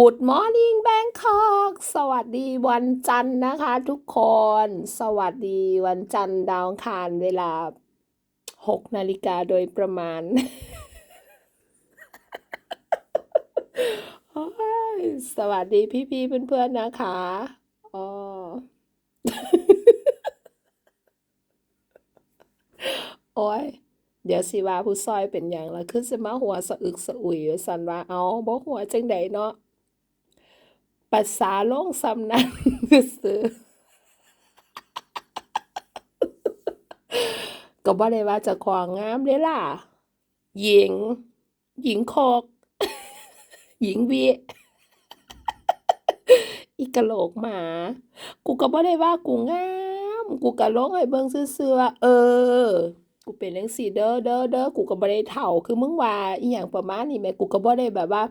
Good morning Bangkok สวัสดีวันจันทร์นะคะทุกคน สวัสดีวันจันทร์ดาวคารเวลา6นาฬิกาโดยประมาณ สวัสดีพี่ๆเพื่อนๆนะคะอ๋อโอ้ยเดี๋ยวสิว่าผู้ซอยเป็นหยังละคือสิมาหัวสะอึกสะอุ่ยว่าซั่นว่าเอาบ่หัวจังใดเนาะ ภาษาลงซ้ำนั้นซื่อก็บ่ได้ว่าจะของงามเด้ล่ะ หญิง หญิงโคกหญิงวิอีกะโหลกหมา กูก็บ่ได้ว่ากูงาม กูก็ลงให้เบิ่งซื่อๆว่าเออ กูเป็นจังซี้เด้อเด้อเด้อกูก็บ่ได้เฒ่าคือมึงว่าอิหยังประมาณนี้แหมกูก็บ่ได้แบบว่า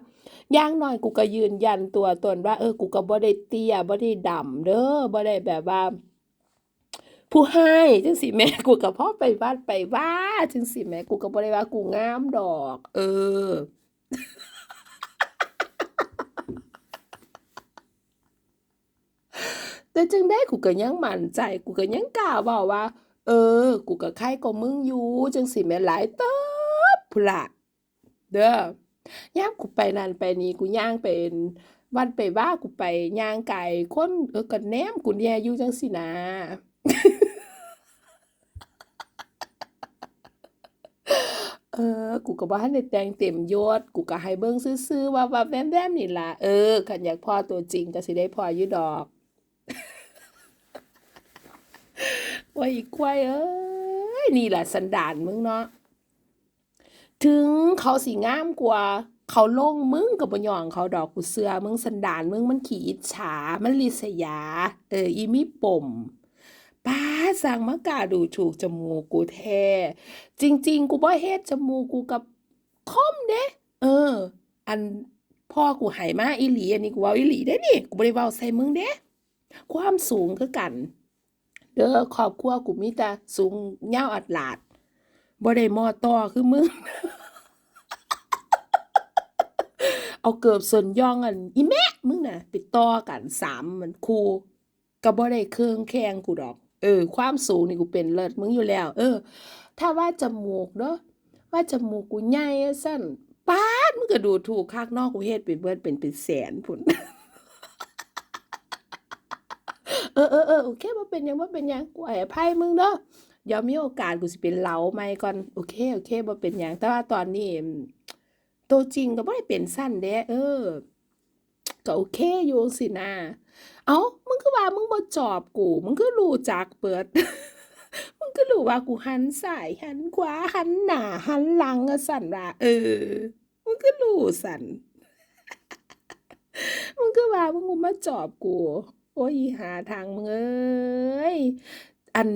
ย่างหน้อยกูก็ยืนยันตัวตนว่าเออกูก็บ่ได้เตี้ยบ่ได้ดำเด้อบ่ได้แบบว่า ผู้ให้จังซี้แหมกูก็พ่อไปวัดไปว่าจังซี้แหมกูก็บ่ได้ว่ากูงามดอก เออแต่จังได๋กูก็ยังมั่นใจกูก็ยังกล้าเว้าว่า เออ กูก็ไข่กว่ามึงอยู่จังซี้แหมหลายเติบพู้นล่ะเด้อย่ามกูไปนั่นไปนี่กูย่างเป็นวัดไปว่ากูไปย่างไกลคนเออก็แนมกูแหน่อยู่จังซี้นะเออ กูก็บ่ทันได้แต่งเต็มยศ กูก็ให้เบิ่งซื่อๆวับๆแวมๆนี่ล่ะ เออคันอยากพ้อตัวจริงก็สิได้พ้ออยู่ดอก โอ๊ยอีควยเอ้ยนี่แหละสันดานมึงเนาะถึงเขาสิงามกว่าเขาลงมึงก็บ่ย้อนเขาดอกกูเชื่อมึงสันดานมึงมันขี้อิจฉา มันริษยา เอออีมีปมป๊าสร้างมากล้าดูถูกจมูกกูแท้จริง ๆ กูบ่เฮ็ดจมูกกูก็คมเดะเออ อันพ่อกูให้มาอีหลีอันนี้กูว้าอีหลีเดะนี่กูบ่ได้เว้าใส่มึงเดะความสูงคือกัน เด้อครอบครัวกูมีแต่สูงยาวอัดหลาดบ่ได้มอต้อคือมึง เอาเกิบส่วนย่องอันอีแมะมึงน่ะไปต่อกัน3มันคู่ก็บ่ได้เครื่องแคงกูดอก เออ ความสูงนี่กูเป็นเลิศมึงอยู่แล้ว เออ ถ้าว่าจมูกเด้อว่าจมูกกูใหญ่ว่าซั่นป๊าดมึงก็ดูถูกคักนาะกูเฮ็ดไปเบิดเป็นเป็นแสนพู้น เออๆๆโอเคบ่เป็นยังบ่เป็นยังกูให้อภัยมึงเด้อยวมีโอกาสกูสิไปเหลาใหม่ก่อนโอเคๆบ่เป็นยังแต่ว่าตอนนี้ตัวจริงก็บ่ได้เป็นซั้นเดะเออก็โอเคอยู่จั่งซี้นะเอ้ามึงคือว่ามึงบ่จอบกู มึงคือรู้จักเบิด มึงคือรู้ว่ากูหันซ้ายหันขวาหันหน้าหันหลังว่าซั่นว่าเออ มึงคือรู้ซั้นมึงคือว่ามึงมาจอบกู โอ๊ยหาทางมึงเอ้ยอัน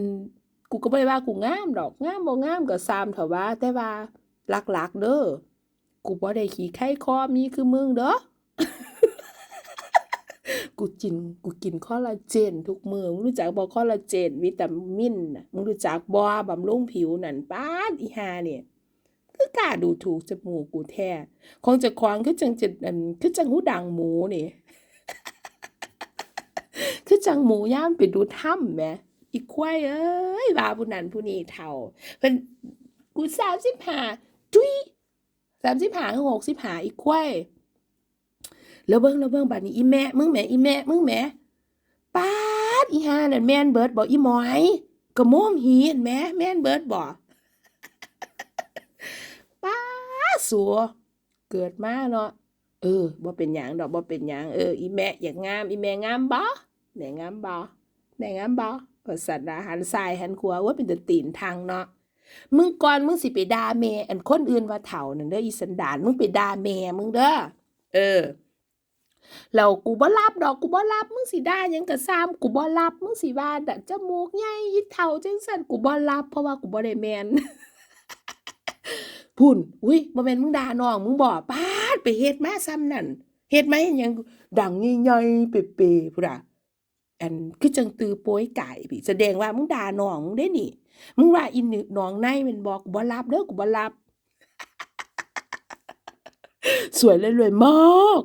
กูก็บ่ได้ว่ากูงามดอกงามบ่งามก็ซ้ำเถาว่า แต่ว่าหลักๆเด้อกูบ่ได้ขี้ไคคอมีคือมึงเด้อกูกินกูกินคอลลาเจน ทุกมือมึงรู้จักบ่คอลลาเจน วิตามินนะมึงรู้จักบ่บำรุงผิวนั่นป๊าดอีห่านี่ยคือกล้าดูถูกจมูกกูแท้ของจ้าของคือจังจะอันคือจังหูดังหมูนี่ คือจังหมูย่ามไปดูถ้ำแหมอีควายเอ้ยว่าผู้นั้นผู้นี้เฒ่าเพิ่นกู35จุ๊ย35คือ65อีควายแล้วเบิ่งแล้วเบิ่งบัดนี้อีแมะมึงแหมอีแมะมึงแหมป๊าดอีห่านั่นแม่นเบิร์ดบ่อีหมอยกระโมมหีนแหมแม่นเบิร์ดบ่ป๊าดซัวเกิดมาเนาะเออบ่เป็นหยังดอกบ่เป็นหยังเอออีแมะอยากงามอีแม่งามบ่ แม่งามบ่แม่งามบ่ว่าซั่นว่าหันซ้ายหันขวาโอ๊ยเป็นตตีนถังเนาะมึงก่อนมึงสิไปด่าแม่อันคนอื่นว่าเฒ่านั่นเด้ออีสันดานมึงไปด่าแม่มึงเด้อเออแล้วกูบ่รับดอกกูบ่รับมึงสิด่ายังก็ซ้ำกูบ่รับมึงสิว่าดะจมูกใหญ่อีเฒ่าจังซั้นกูบ่รับเพราะว่ากูบ่ได้แมนพู้นอุ๊ยบ่แม่นมึงด่าน้องมึงบ่ป๊าดไปเฮ็ดมาส่ำนั้นเฮ็ดมาเฮ็ดหยังดังใหญ่ๆเป๋ๆพู้นน่ะ อันคือจังตือโป๊ยไก่พี่แสดงว่ามึงด่าน้องมึงเด้นี่ มึงว่าอินึน้องในมันบอกูบ่รับเด้อกูบ่รับ สวยเลยรวยมาก